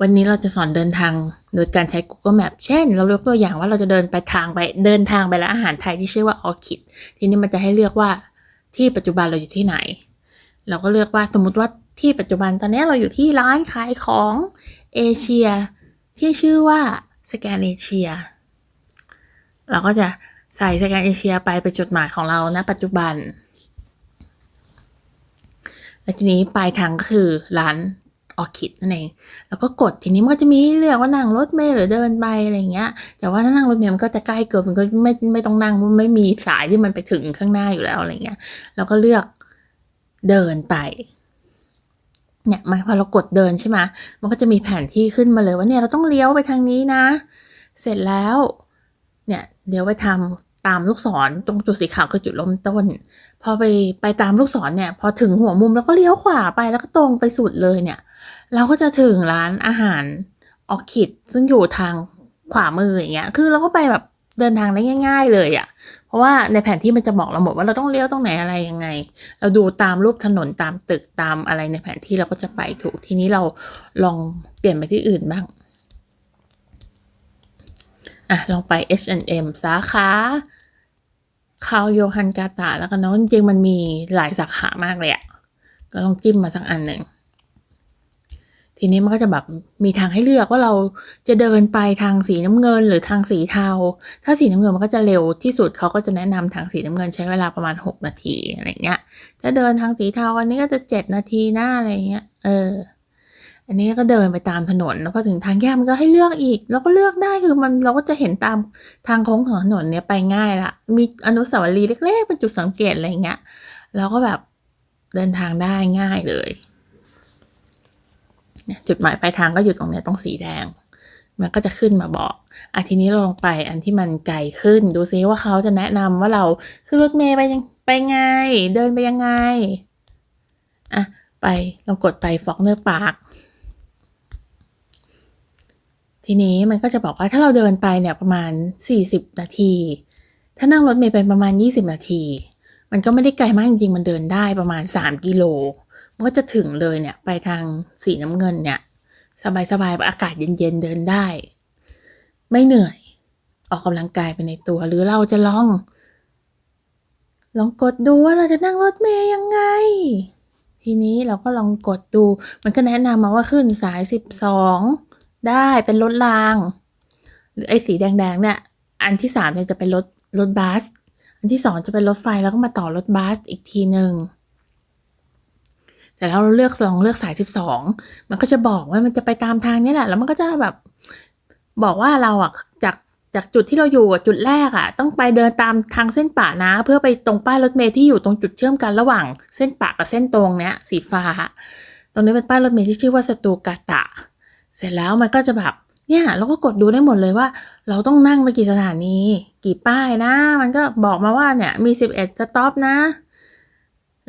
วันนี้เราจะสอนเดินทางโดยการใช้ Google Map เช่น เรายกตัวอย่างว่าเราจะเดินไปทางไปเดินทางไปร้านอาหารไทยที่ชื่อว่าออคิดทีนี้มันจะให้เลือกว่าที่ปัจจุบันเราอยู่ที่ไหน เราก็เลือกว่าสมมติว่าที่ปัจจุบันตอนนี้เราอยู่ที่ร้านขายของเอเชีย ที่ชื่อว่าสแกนเอเชีย เราก็จะใส่สแกนเอเชียไปไปจุดหมายของเราณปัจจุบัน และทีนี้ปลายทางก็คือร้าน ออคิดนั่นเอง แล้วก็กดทีนี้มันก็จะมีให้เลือกว่านั่งรถเมล์หรือเดินไปอะไรอย่างเงี้ย แต่ว่าถ้านั่งรถเมล์มันก็จะใกล้เกินมันก็ไม่ไม่ต้องนั่งมันไม่มีสายที่มันไปถึงข้างหน้าอยู่แล้วอะไรเงี้ยเราก็เลือกเดินไปเนี่ยมันพอเรากดเดินใช่ไหมมันก็จะมีแผนที่ขึ้นมาเลยว่าเนี่ยเราต้องเลี้ยวไปทางนี้นะ เสร็จแล้วเนี่ยเลี้ยวไปทำตามลูกศรตรงจุดสีขาวคือจุดเริ่มต้น พอไปไปตามลูกศรเนี่ย พอถึงหัวมุมแล้วก็เลี้ยวขวาไปแล้วก็ตรงไปสุดเลยเนี่ย เราก็จะถึงร้านอาหารออคิด ซึ่งอยู่ทางขวามืออย่างเงี้ย คือเราก็ไปแบบเดินทางได้ง่าย ๆ เลยอะ่ะ เพราะว่าในแผนที่มันจะบอกเราหมดว่าเราต้องเลี้ยวตรงไหนอะไรยังไง เราดูตามรูปถนนตามตึกตามอะไรในแผนที่เราก็จะไปถูก ทีนี้เราลองเปลี่ยนไปที่อื่นบ้าง อะลองไป H&M สาขาคาวโยฮันกาตาแล้วกันเนาะจริงมันมีหลายสาขามากเลยอะก็ลองจิ้มมาสักอันหนึ่ง ทีนี้มันก็จะแบบมีทางให้เลือกว่าเราจะเดินไปทางสีน้ำเงินหรือทางสีเทา ถ้าสีน้ำเงินมันก็จะเร็วที่สุดเขาก็จะแนะนำทางสีน้ำเงินใช้เวลาประมาณ 6 นาทีอะไรเงี้ย ถ้าเดินทางสีเทาอันนี้ก็จะ 7 นาทีหน้าอะไรเงี้ย เออ อันนี้ก็เดินไปตามถนนแล้วพอถึงทางแยกมันก็ให้เลือกอีก แล้วก็เลือกได้คือมันเราก็จะเห็นตามทางโค้งของถนนเนี้ยไปง่ายละมีอนุสาวรีย์เล็กๆเป็นจุดสังเกตอะไรเงี้ย เราก็แบบเดินทางได้ง่ายเลย เนี่ยจุดหมายปลายทางก็อยู่ตรงเนี้ยตรงสีแดง มันก็จะขึ้นมาบอกอะทีนี้เราลงไปอันที่มันไกลขึ้นดูซิว่าเขาจะแนะนำว่าเราขึ้นรถเมย์ไปยังไปไง เดินไปยังไงอะไปลองกดไปฟอกเนอร์ปาร์คทีนี้มันก็จะบอกว่าถ้าเราเดินไปเนี่ยประมาณ 40 นาที ถ้านั่งรถเมล์ไปประมาณ 20 นาที มันก็ไม่ได้ไกลมากจริงๆ มันเดินได้ประมาณ 3 กิโล มันก็จะถึงเลยเนี่ย ไปทางสีน้ำเงินเนี่ย สบายๆอากาศเย็นๆเดินได้ ไม่เหนื่อย ออกกำลังกายไปในตัว หรือเราจะลอง ลองกดดูว่าเราจะนั่งรถเมย์ยังไง ทีนี้เราก็ลองกดดู มันก็แนะนำมาว่าขึ้นสาย 12 ได้เป็นรถราง หรือไอ้สีแดงๆเนี่ย อันที่สามเนี่ยจะเป็นรถรถบัส อันที่สองจะเป็นรถไฟแล้วก็มาต่อรถบัสอีกทีหนึ่ง แต่เราเลือกลองเลือกสายสิบสองมันก็จะบอกว่ามันจะไปตามทางนี้แหละ แล้วมันก็จะแบบบอกว่าเราอะจากจากจุดที่เราอยู่จุดแรกอะ ต้องไปเดินตามทางเส้นป่านะ เพื่อไปตรงป้ายรถเมล์ที่อยู่ตรงจุดเชื่อมกันระหว่างเส้นป่ากับเส้นตรงเนี้ยสีฟ้า ตรงนี้เป็นป้ายรถเมล์ที่ชื่อว่าสตูกาตะ เสร็จแล้วมันก็จะแบบเนี่ยเราก็กดดูได้หมดเลยว่า เราต้องนั่งไปกี่สถานี กี่ป้ายนะ มันก็บอกมาว่าเนี่ยมี 11 สต็อปนะ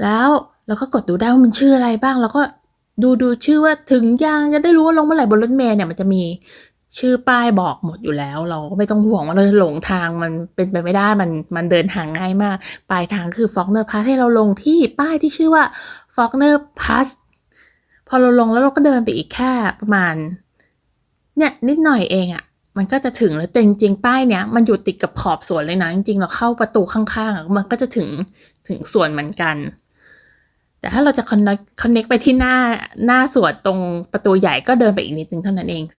แล้วเราก็กดดูได้ว่ามันชื่ออะไรบ้าง แล้วก็ดูดูชื่อว่าถึงยังจะได้รู้ว่าลงเมื่อไหร่บนรถเมล์เนี่ยมันจะมีชื่อป้ายบอกหมดอยู่แล้ว เราก็ไม่ต้องห่วงว่าเราจะหลงทางมันเป็นไปไม่ได้มันมันเดินทางง่ายมาก ปลายทางคือฟอกเนอร์พาสให้เราลงที่ป้ายที่ชื่อว่าฟอกเนอร์พาสพอเราลงแล้วเราก็เดินไปอีกแค่ประมาณ เนี่ยนิดหน่อยเองอะ่ะ มันก็จะถึงแล้วแต่จริงๆป้ายเนี้ยมันอยู่ติดกับขอบสวนเลยนะจริงๆเราเข้าประตูข้างๆมันก็จะถึงถึงสวนเหมือนกัน แต่ถ้าเราจะคอนเนคคอนเนคไปที่หน้าหน้าสวนตรงประตูใหญ่ก็เดินไปอีกนิดนึงเท่านั้นเอง